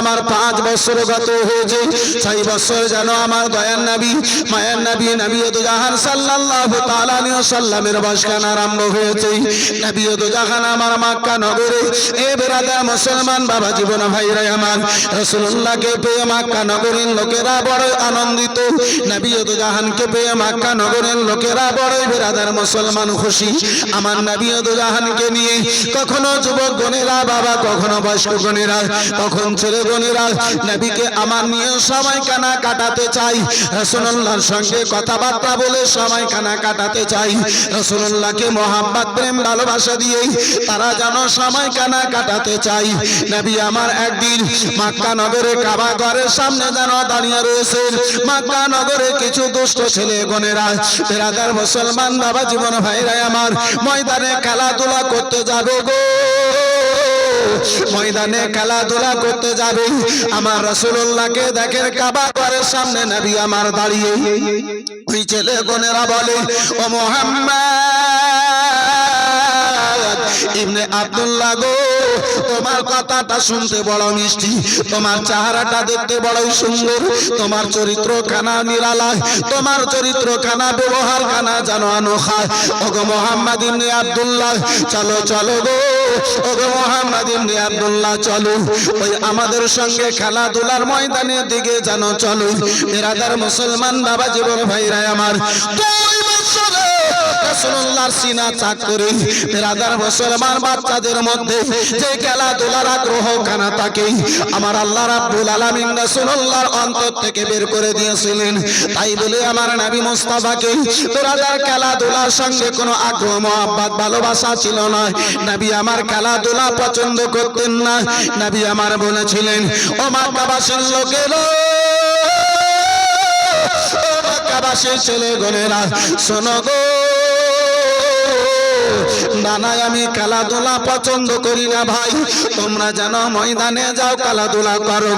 আমার পাঁচ বছর গত হয়েছে, ছয় বছর যেন আমার দয়ার নবী, মায়ের নবী নবী জাহান তাআলা আলাইহি সাল্লামের বসখান আরম্ভ হয়েছে। নবী জাহান আমার মক্কা নগরে, এ বেরাদার মুসলমান বাবা জীবন ভাইরা আমার। রাসূলুল্লাহকে পেয়ে মক্কা নগরের লোকেরা বড় আনন্দিত। নবী জাহানকে পেয়ে মক্কা নগরের লোকেরা বড় বেরাদার মুসলমান খুশি। আমার নবী জাহানকে নিয়ে কখনো যুবক গণেরা, বাবা কখনো বয়স্ক গণেরা, কখন ছেলে গণেরা নবীকে আমার নিয়ে সময় কানা কাটাতে চাই। রসুল্লাহর সঙ্গে কথাবার্তা বলে সময় কানা কাটাতে চাই। রসুল্লাহকে মোহাম্মদ প্রেম, ভালোবাসা দিয়ে তারা যেন সময় কানা কাটাতে চাই। নবী আমার একদিন মাক্কা নগরে কাবা ঘরের সামনে যেন দাঁড়িয়ে রয়েছে মাক্কা নগরে কিছু দুষ্ট ছেলে গণেরা বেরাদার মুসলমান বাবা জীবন ভাইরা আমার ময়দানে খেলাধুলা করতে যাবে গো। ময়দানে খেলাধুলা করতে যাবে। আমার রসুল্লাহকে দেখেন কাবা ঘরের সামনে নবী আমার দাঁড়িয়ে। ওই ছেলে গনেরা বলে, ও মোহাম্মদ ইবনে আব্দুল্লাহ গো, তোমার কথাটা শুনতে বড় মিষ্টি, তোমার চেহারাটা দেখতে বড়ই সুন্দর, তোমার চরিত্র খানা নিরালা তোমার চরিত্র খানা ব্যবহার খানা জানো আনোখা ওগো মোহাম্মদ ইবনে আব্দুল্লাহ, চলো চলো গো, ওগো মোহাম্মদ ইবনে আব্দুল্লাহ, চলো, ওই আমাদের সঙ্গে খেলাধুলার ময়দানের দিকে জানো চলো। বেরাদার মুসলমান বাবা জীবন ভাইরা আমার। বছরে রাসূলুল্লাহর সিনা চাক করে। বেরাদার মুসলমান বাচ্চাদের মধ্যে যে খেলাধুলার আগ্রহ কানা থাকে, আমার আল্লাহ রাব্বুল আলামিন রাসূলুল্লাহর অন্তর থেকে বের করে দিয়েছিলেন। তাই বলে আমার নবী মুস্তাফাকে বেরাদার খেলাধুলার সঙ্গে কোনো আগ্রহ, মহব্বত, ভালোবাসা ছিল না। নবী আমার খেলাধুলা পছন্দ করতেন না। নবী আমার বলেছিলেন, ও মাক্কাবাসীর লোকেরা ছেলে গনেরা শোনো গো নানাই, আমি খেলাধুলা পছন্দ করি না ভাই। তোমরা যেন ময়দানে যাও, খেলাধুলা করো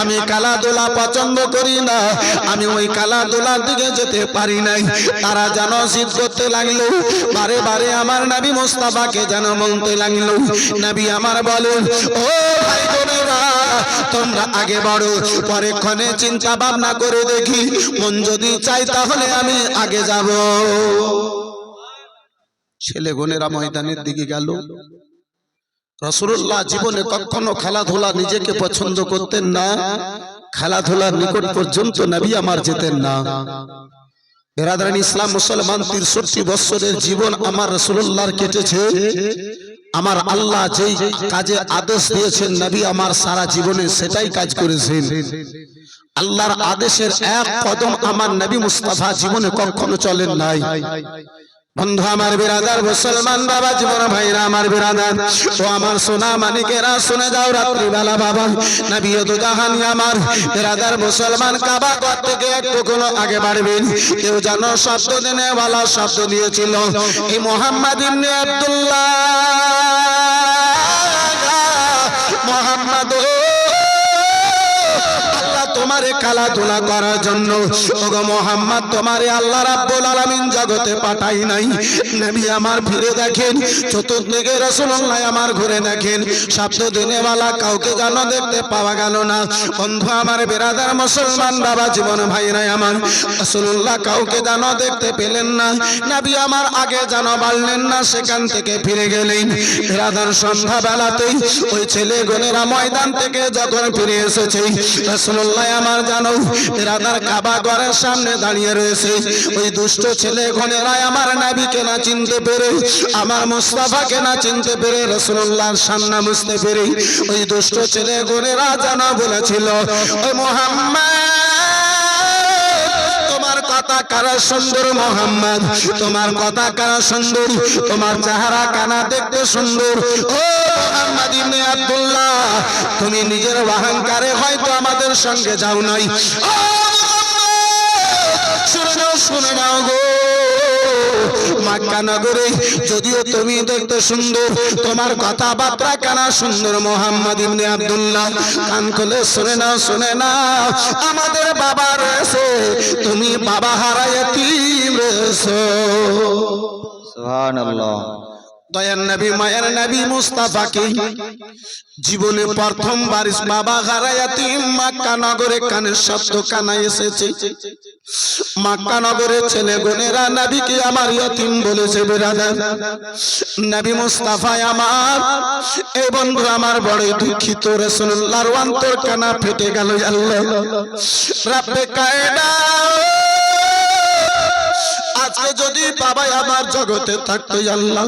আমি খেলাধুলা পছন্দ করি না। আমি ওই খেলাধুলার দিকে যেতে পারি নাই। তারা যেন জিদ করতে লাগল। বারে বারে আমার নবী মোস্তাফাকে যেন বলতে লাগল। নবী আমার বলে ও ভাই তোমরা আগে বড় পরেক্ষণে চিন্তা ভাবনা করে দেখি। মন যদি চাই তাহলে আমি আগে যাব। ছেলে গোনেরা ময়দানের দিকে গেল। রসুল্লাহ জীবনে কখনো খেলাধুলা নিজেকে পছন্দ করতেন না। খেলাধুলার নিকট পর্যন্ত নবী আমার যেতেন না। ইসলাম মুসলমান তিরষট্টি বৎসরের জীবন আমার রসুল্লাহর কেটেছে। আমার আল্লাহ যেই কাজে আদেশ দিয়েছেন, নবী আমার সারা জীবনে সেটাই কাজ করেছেন। আল্লাহর আদেশের এক কদম আমার নবী মুস্তাফা জীবনে কখনো চলেন নাই। বন্ধু আমার বিরাদার মুসলমান বাবা, জীবন ভাইরা আমার বিরাদার। ও আমার সোনা মানিকেরা, শুনে যাও রাত্রিবেলা বাবা। নবী তো জাহানি আমার। বিরাদার মুসলমান কাবা ঘর থেকে একটু কোনো আগে বাড়বেন। কেউ জানো শব্দ দিনে বালা শব্দ দিয়েছিল। এই মোহাম্মদ ইবনে আব্দুল্লাহ। তোমারে খেলাধুলা করার জন্য। ওগো মোহাম্মদ, তোমারে আল্লাহ রাব্বুল আলামিন জগতে পাঠাই নাই। নবী আমার ফিরে দেখেন, চতুর্দিকে রাসূলুল্লাহ আমার ঘুরে দেখেন। শব্দ দিনে वाला কাউকে যেন দেখতে পাওয়া গেল না। বন্ধু, আমার বেরাদার মুসলমান বাবা, জীবন ভাইরা আমার। রাসূলুল্লাহ কাউকে যেন দেখতে পেলেন না। নবী আমার আগে যেন বাড়লেন না, সেখান থেকে ফিরে গেলেন। বেরাদার সন্ধ্যা বেলাতেই ওই ছেলে গনেরা ময়দান থেকে যখন ফিরে এসেছে রাসূলুল্লাহ আমার জানো বেরাদার কাবা ঘরের সামনে দাঁড়িয়ে রয়েছে। ওই দুষ্ট ছেলে ঘনেরাই আমার নবীকে না চিনতে পেরে, আমার মুস্তাফাকে না চিনতে পেরে, রাসূলুল্লাহর সামনে বুঝতে পেরে, ওই দুষ্ট ছেলে ঘনেরা জানা বলেছিল ওই মোহাম্মদ! কথা কারা সুন্দর মোহাম্মদ? তোমার কথা কারা সুন্দর? তোমার চেহারা কানা দেখতে সুন্দর। ও মোহাম্মদ ইবনে আব্দুল্লাহ তুমি নিজের অহংকারে হয়তো আমাদের সঙ্গে যাও নাই। ও মোহাম্মদ, শুনে নাও শুনে নাও গো। মাক্কা নগরে যদিও তুমি দেখতে সুন্দর, তোমার কথাবার্তা কানা সুন্দর, মোহাম্মদ ইবনে আব্দুল্লাহ। কান খুলে শুনে না শুনে না আমাদের বাবা রয়েছে, তুমি বাবা হারায় রয়েছো। সুবহানাল্লাহ। দয়ার নবী, মায়ের নবী মুস্তাফাকে জীবনে প্রথমবার বাবা হারায়াতি মাক্কা নগরে কানের শব্দ কানা এসেছে। মাক্কা নগরে ছেলে বোনেরা, নবীকে আমার ইয়তিম বলেছে বেরাদার। নবী মুস্তাফা আমার এই বন্ধু আমার বড়ই দুঃখিত রাসূলুল্লাহর অন্তর কানা ফেটে গেল। কায়দা আজকে যদি বাবা আমার জগতে থাকতো আল্লাহ,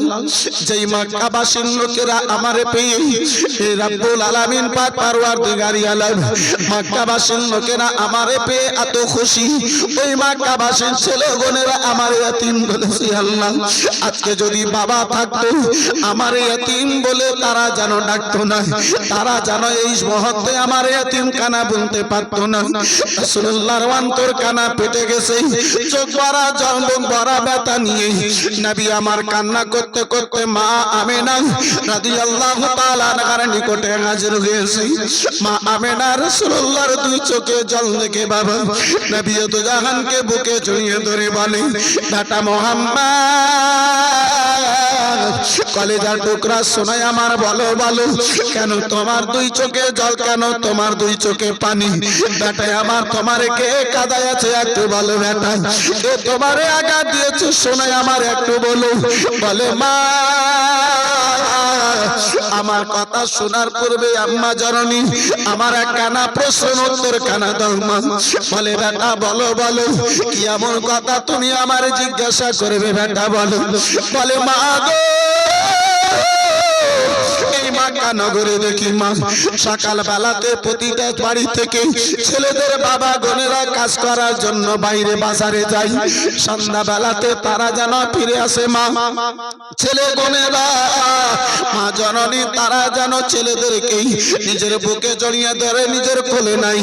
যেই লোকেরা আমারে পেয়ে রাব্বুল আলামিন পাক লোকেরা আমারে পেয়ে এত খুশি। ওই আমার ইয়াতিম বলেছি আল্লাহ, আজকে যদি বাবা থাকতো বলে তারা যেন ডাকতো না, তারা যেন এই মুহূর্তে আমার ইয়াতিম কানা বলতে পারতো না। রাসূলুল্লাহর অন্তর কানা পেটে গেছে, চোখ ভরা জল ভরা ব্যথা নিয়ে। নবী আমার কান্না করতে করতে মা আমেনা রাদিয়াল্লাহু তাআলা আনহার নিকটে হাজির হয়েছে। মা আমেনা রাসূলুল্লাহর দুই চোখে জল দেখে বাবা, নবী তো জাহানকে বুকে জড়িয়ে ধরে বলে ডাটা মোহাম্মদ কলেজার টুকরা শোনায় আমার, বলো বলো, কেন তোমার দুই চোখে জল, কেন তোমার দুই চোখে পানি? বেটাই আমার তোমার কে কাদায় আছে একটু বলো বেটা এ তোমারে আঘাত দিয়েছে শোনায় আমার একটু বলো। বলে, মা, আমার কথা শোনার পূর্বে আম্মা জননী, আমার এক কানা প্রশ্ন উত্তর কানা দাও, মা। বলে, বেটা, বলো বলো, কি এমন কথা তুমি আমার জিজ্ঞাসা করবে, বেটা, বলো। বলে, মা গো এই নগরে দেখি মা, সকাল বেলাতে প্রতিটা বাড়ি থেকে ছেলেদের বাবা গনেরা কাজ করার জন্য বাইরে বাজারে যায় সন্ধ্যা বেলাতে তারা যেন ফিরে আসে মা, ছেলে গনেরা মা জননী তারা যেন ছেলেদেরকে নিজের বুকে জড়িয়ে ধরে নিজের কোলে নাই।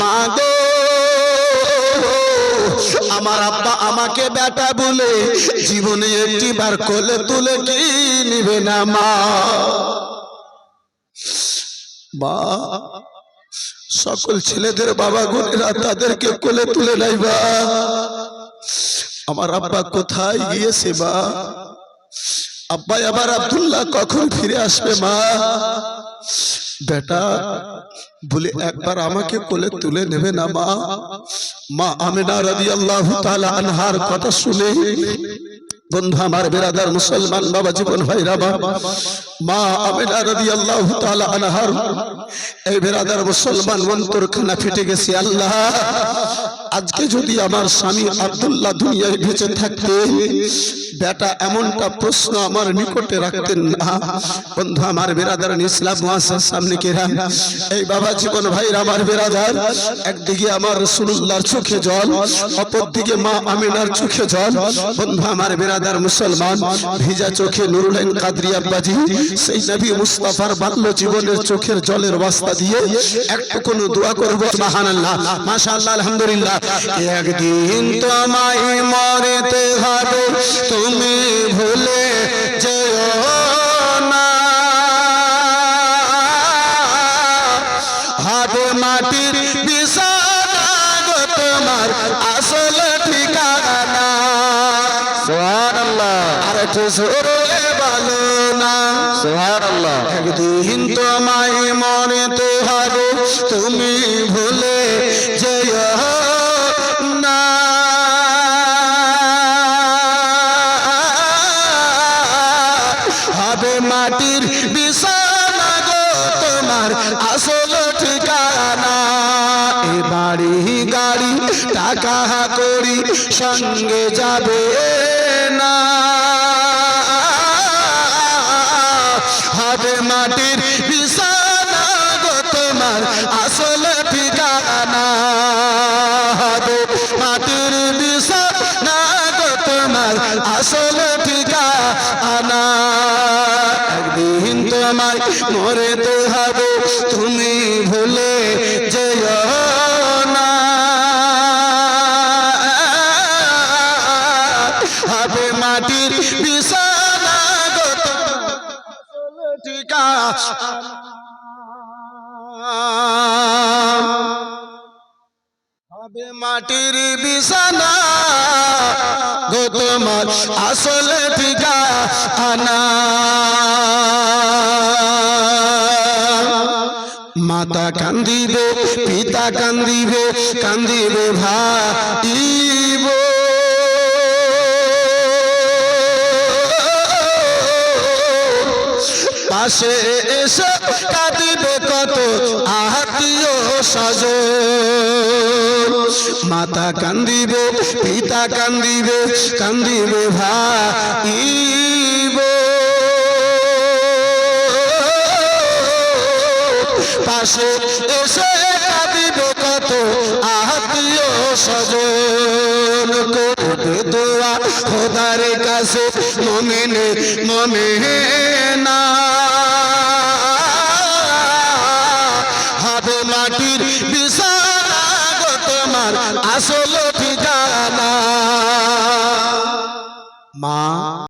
মা গো, আমার আব্বা আমাকে বেটা বলে জীবনে একটি বার কোলে তুলে কি নিবে না মা? মা, সকল ছেলেদের বাবা গুণেরা তাদেরকে কোলে তুলে নাই বা আমার আব্বা কোথায় গিয়েছে মা? আব্বাই আবার আব্দুল্লাহ কখন ফিরে আসবে মা? বেটা, বলে একবার আমাকে কোলে তুলে নেবে না মা। মা আমিনা রাদিয়াল্লাহু তাআলা আনহার কথা শুনে বন্ধু আমার বেরাদার মুসলমান বাবা, জীবন ভাইরা বাবা। মা আমিনা রাদিয়াল্লাহু তাআলা আনহার। এই বেরাদার মুসলমান অন্তর খানা ফেটে গেছে আল্লাহ। আজকে যদি আমার স্বামী আব্দুল্লাহ দুনিয়ায় বেঁচে থাকতে, বেটা এমনটা প্রশ্ন আমার নিকটে রাখতেন না। বন্ধু আমার বেরাদার ইসলাম মুআসাস সামনে কেরা? এই বাবা, জীবন ভাই আমার বেরাদার, একদিকে আমার রাসূলুল্লাহর চোখে জল, অপরদিকে মা আমিনার চোখে জল। বন্ধু আমার বেরাদার মুসলমান, ভিজা চোখে নুরুলাইন কাদরি আব্বাজি, সেই নবী মুস্তাফার বাল্য জীবনের চোখের জলের বাস্তা দিয়ে একটু কোনো দোয়া করব। সুবহানাল্লাহ। মাশাআল্লাহ, আলহামদুলিল্লাহ। একদিন তোমায় মরেতে হবে, তুমি ভুলে যেও আসল ঠিকানা। আর একটু না। একদিন তোমায় মরেতে হবে তুমি ভুলে যেও না। হবে মাটির বিছানা গো তোমার আসল ঠিকানা। এ বাড়ি গাড়ি টাকা করি সঙ্গে যাবে। হবে মাটির বিছানা তোমার আসল ঠিকানা। মাটির বিছানা তোমার আসল ঠিকানা। একদিন তোমায় মরেতে হবে ঠিকানা মাটির বিছানা গো তোমার আসলে ঠিকানা মাতা কান্দিবে পিতা কান্দিবে কান্দিবে ভাইব পাশে এসে কাঁদিবে কত আত্মীয় সজ মাতা কান্দিবে, পিতা কান্দিবে কান্দিবে ভাইব। পাশে এসে কাঁদিবে কত স্বজন। করবে দোয়া খোদার কাছে মমিনে মমে